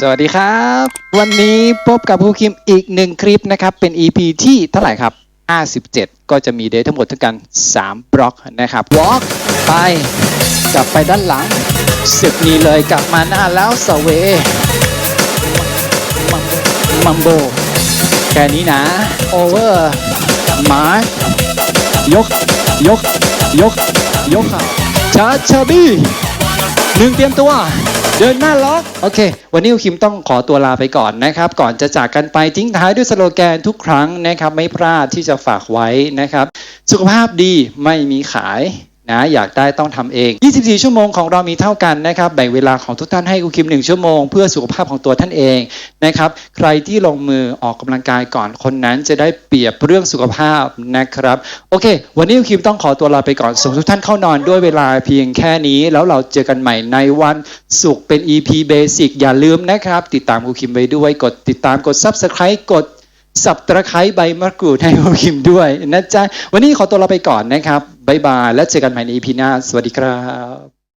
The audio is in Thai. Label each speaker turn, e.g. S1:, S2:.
S1: สวัสดีครับ วันนี้พบกับครูคิมอีกหนึ่งคลิปนะครับ เป็น EP ที่เท่าไหร่ครับ 57 ก็จะมีเดททั้งหมดทั้งกัน 3 บล็อกนะครับ walk ไป กลับไปด้านหลังสึกนี้เลยกลับมาหน้าแล้วสเวมัมโบ แค่นี้นะ โอเวอร์มายก ยก ยก ยกขาชาชาบี้หนึ่งเตรียมตัว เดินหน้าล็อกโอเค วันนี้คิมต้องขอตัวลาไปก่อนนะครับ ก่อนจะจากกันไปทิ้งท้ายด้วยสโลแกนทุกครั้งนะครับ ไม่พลาดที่จะฝากไว้นะครับ สุขภาพดีไม่มีขาย นะอยากได้ต้องทำเอง 24 ชั่วโมงของเรามีเท่ากันนะครับ แบ่งเวลาของทุกท่านให้ครูคิม 1 ชั่วโมง เพื่อสุขภาพของตัวท่านเองนะครับ ใครที่ลงมือออกกำลังกายก่อนคนนั้นจะได้เปรียบเรื่องสุขภาพนะครับ โอเค วันนี้ครูคิมต้องขอตัวลาไปก่อนส่งทุกท่านเข้านอนด้วยเวลาเพียงแค่นี้ แล้วเราเจอกันใหม่ในวันศุกร์เป็น EP Basic อย่าลืมนะครับ ติดตามครูคิมไว้ด้วยกดติดตามกด Subscribe กดสับตะไคร้ใบมะกรูดให้ครูคิมด้วยนะจ๊ะวันนี้ขอตัวลาไปก่อนนะครับ บายบาย และเจอกันใหม่ใน EP หน้า สวัสดีครับ